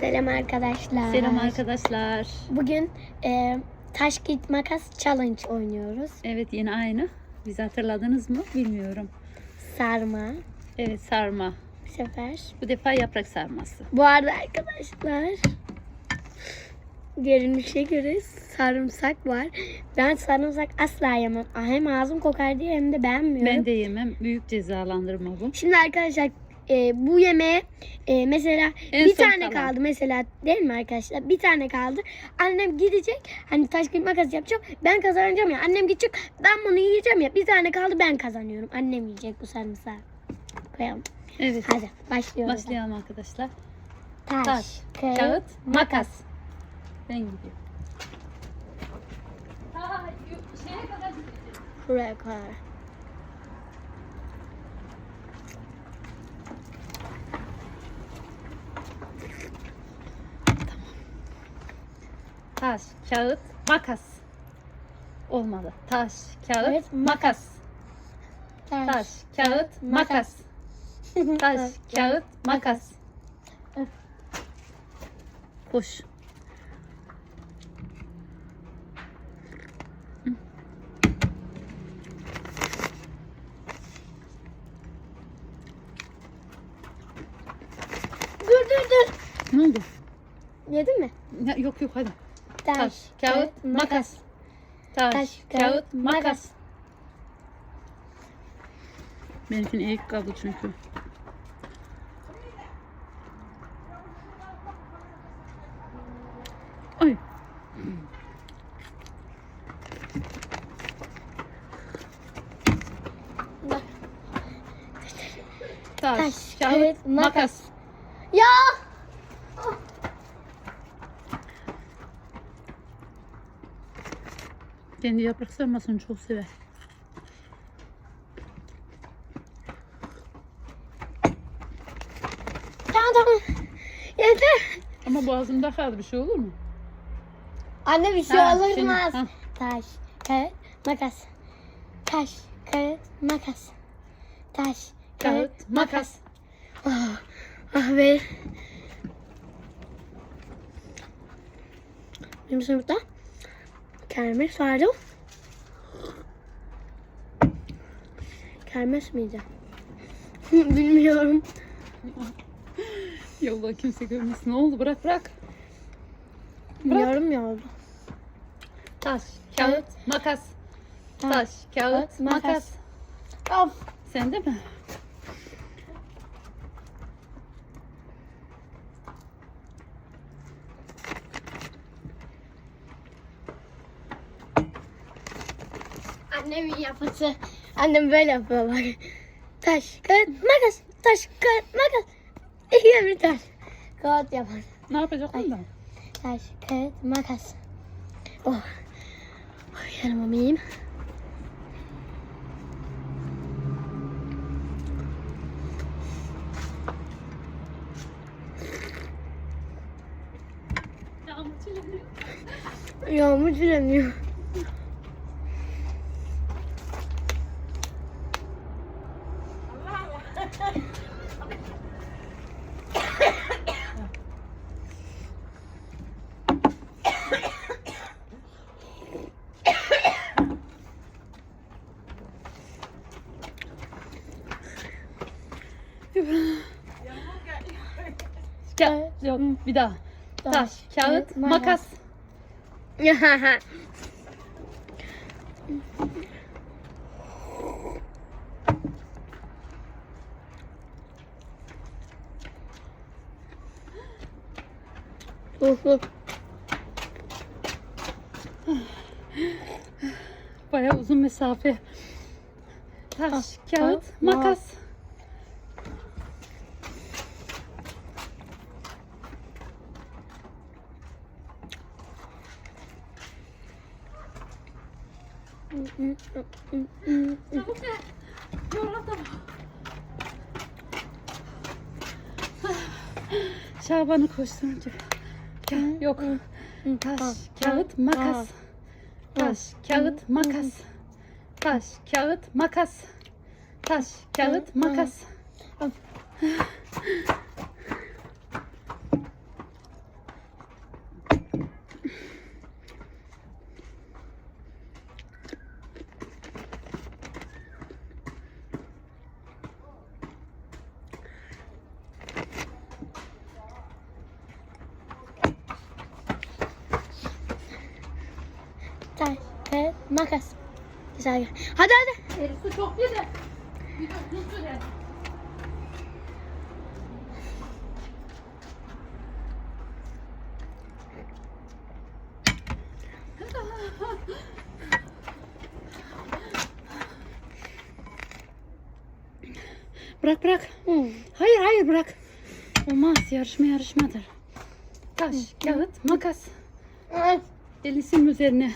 Selam arkadaşlar. Selam arkadaşlar. Bugün e, taş git makas challenge oynuyoruz. Evet yine aynı. Bizi hatırladınız mı bilmiyorum. Sarma Evet sarma. bu sefer. Bu defa yaprak sarması. Bu arada arkadaşlar görünüşe göre sarımsak var. Ben sarımsak asla yemem. Hem ağzım kokar diye hem de beğenmiyorum. Ben de yemem. Büyük cezalandırma bu. Şimdi arkadaşlar e, bu yemeğe e, mesela En bir son tane kalan. kaldı mesela değil mi arkadaşlar? Bir tane kaldı. Annem gidecek hani taş kağıt makas yapacağım. Ben kazanacağım ya. Annem gidecek. Ben bunu yiyeceğim ya. Bir tane kaldı ben kazanıyorum. Annem yiyecek bu sarımsağı. Koyalım. Evet. Hadi başlıyoruz. Başlayalım arkadaşlar. Taş, Taş, kağıt, kağıt, makas. Ben gidiyorum. Buraya koy. Taş, kağıt, makas. Olmadı. Taş, kağıt, Evet, makas. Taş, kağıt, makas. Taş, kağıt, makas. Koş. Dur dur dur. Ne oldu? Yedin mi? Ya, yok yok hadi. Taş, kağıt, makas. Taş, kağıt, makas. Benimkinin eğik kaldı çünkü. Ay. Taş, Taş, kağıt, makas. Ya! Kendi yaprak sarmasını çok sever. Tamam tamam. Yeter. Ama boğazımda kaldı bir şey olur mu? Anne bir şey Ha, olmaz. şimdi- ha. Taş, kağıt, makas. Taş, kağıt, makas. Taş, kağıt, Kağıt, makas. Ah, ah be. Benim sınıfta kermes vardı. Kermes miydi? Bilmiyorum. Yolda kimse görmesin. Ne oldu? Bırak bırak. Bilmiyorum ya oldu. Taş, kağıt, makas. Taş, kağıt, makas. Of. Sen de mi? Annemin yapısı. Annem böyle yapıyor bak. Taş, kağıt, makas. Taş, kağıt, makas. İki bir taş. Kağıt yapar. Ne yapacak onda? Taş, kağıt, makas. Oh. Oh, yanıma miyim? Yağmur çileniyor. Ka- Yok bir daha. Taş, kağıt, makas. Uf, uf. Bayağı uzun mesafe. Taş, kağıt, kağıt, makas. Çabuk gel. Yoruldum. Şaban'ı koşturunca. Yok. Taş, kağıt, makas. Taş, kağıt, makas. Taş, kağıt, makas. Taş, kağıt, makas. Makas. Güzel. Hadi hadi. Elif su çok yedi. Bir de tuz sürer. Bırak bırak. Hmm. Hayır hayır bırak. Olmaz yarışma yarışmadır. Taş, kağıt, makas. Ay, Delisinin üzerine.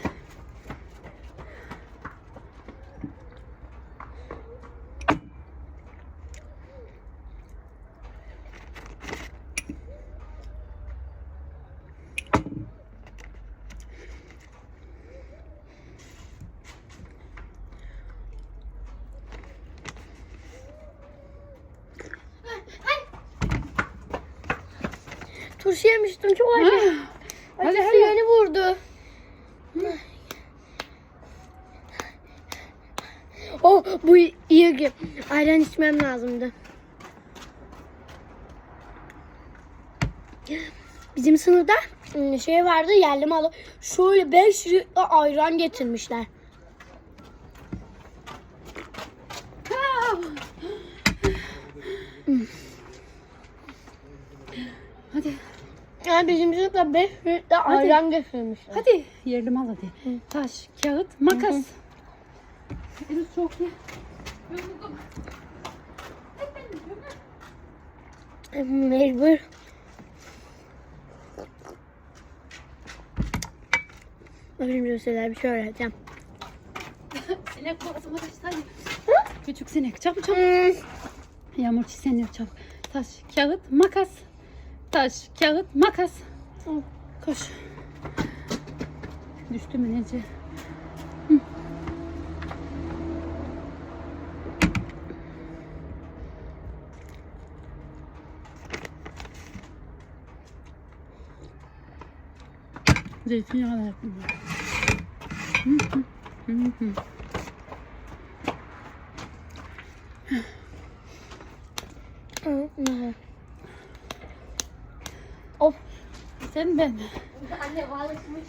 Turşu yemiştim çok acı. Hadi Acısı hadi. yeni vurdu. Oh bu iyi ki. Ayran içmem lazımdı. Bizim sınıfta ım, şey vardı yerli malı. Şöyle 5 litre ayran getirmişler. Ah. Hadi. Yani bizim sınıfta 5 litre ayran getirmişler. Hadi yerli mal hadi. Taş, kağıt, makas. Elif çok iyi. Mecbur. Şimdi size bir şey öğreteceğim. Sinek boğazıma düştü hadi. Küçük sinek çabuk çabuk. Yağmur çiseniyor çabuk. Taş, kağıt, makas. Taş, kağıt, makas. Koş. Düştü mü Nece? Hı. Zeytinyağı da yaptım. Hı hı. Hı hı. Of. Sen ben. Anne alışmış.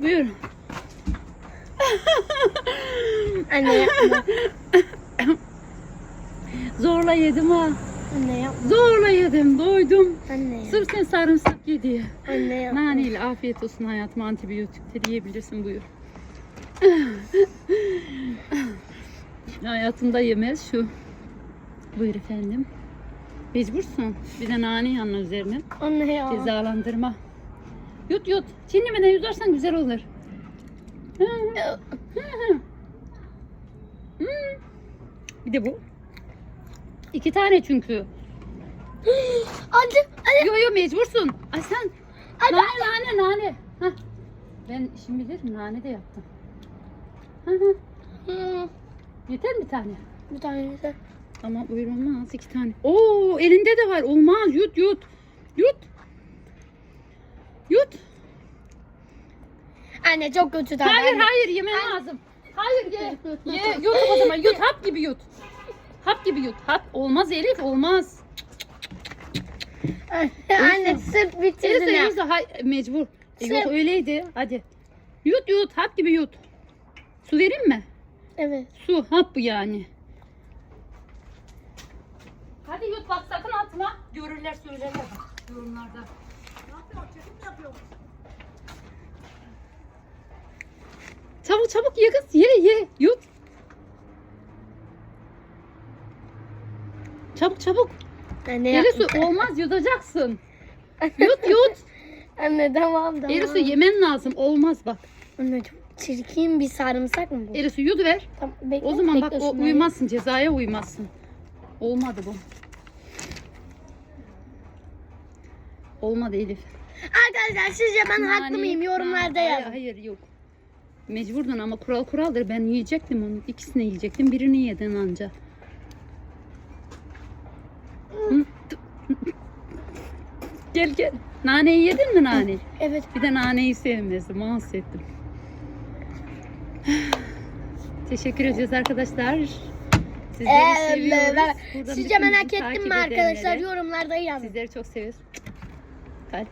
Buyur. Anne yapma. Zorla yedim ha. Anne yapma. Zorla yedim. Doydum. Anne yapma. Sırf sen sarımsak ye diye. Anne yapma. Naneyle afiyet olsun hayatım. Antibiyotikleri yiyebilirsin buyur. Hayatımda yemez şu. Buyur efendim. Mecbursun. Bir de nane yanına üzerine. Anne ya. Cezalandırma. Yut yut. Çiğnemeden yutarsan güzel olur. Bir de bu. İki tane çünkü. Hadi. Hadi. Yo yo mecbursun. Ay sen Hadi. nane nane nane. Hah. Ben işimi bilirim nane de yaptım. Hı hı. Hmm, Yeter mi bir tane? Bir tane de. Ama buyur olmaz iki tane. Oo elinde de var. Olmaz yut yut. Yut. Yut. Anne çok kötü tadı. Hayır anne. hayır yemen lazım. Hayır ye. Ye yut o zaman yut hap gibi yut. Hap gibi yut. Hap olmaz Elif olmaz. Anne sırf bitirdin Elif de ya. yoksa hay- mecbur. E, yok öyleydi. Hadi. Yut yut hap gibi yut. Su vereyim mi? Evet. Su hap bu yani. Hadi yut bak sakın atma. Görürler söylerler bak yorumlarda. Çabuk çabuk ye kız ye ye yut. Çabuk çabuk. Anne yapma. su olmaz yutacaksın. Yut yut. Anne tamam tamam. Su yemen lazım olmaz bak. Anne çok çirkin bir sarımsak mı bu? Su yut ver. Tamam, bekle, O zaman bak bekle o şunları. uymazsın cezaya uymazsın. Olmadı bu. Olmadı Elif. Arkadaşlar sizce ben haklı Nane- mıyım? Yorumlarda Hayır, yazın. Hayır yok. Mecburdun ama kural kuraldır. Ben yiyecektim onu. İkisini yiyecektim. Birini yedin anca. Hı? Gel gel. Naneyi yedin mi nane? Evet. Bir de naneyi sevmezdim. Mahsettim. Teşekkür ediyoruz arkadaşlar. Sizleri Ee, seviyoruz. ben- Sizce merak ettim mi arkadaşlar? Yorumlarda yazın. Sizleri çok seviyoruz. Kalp.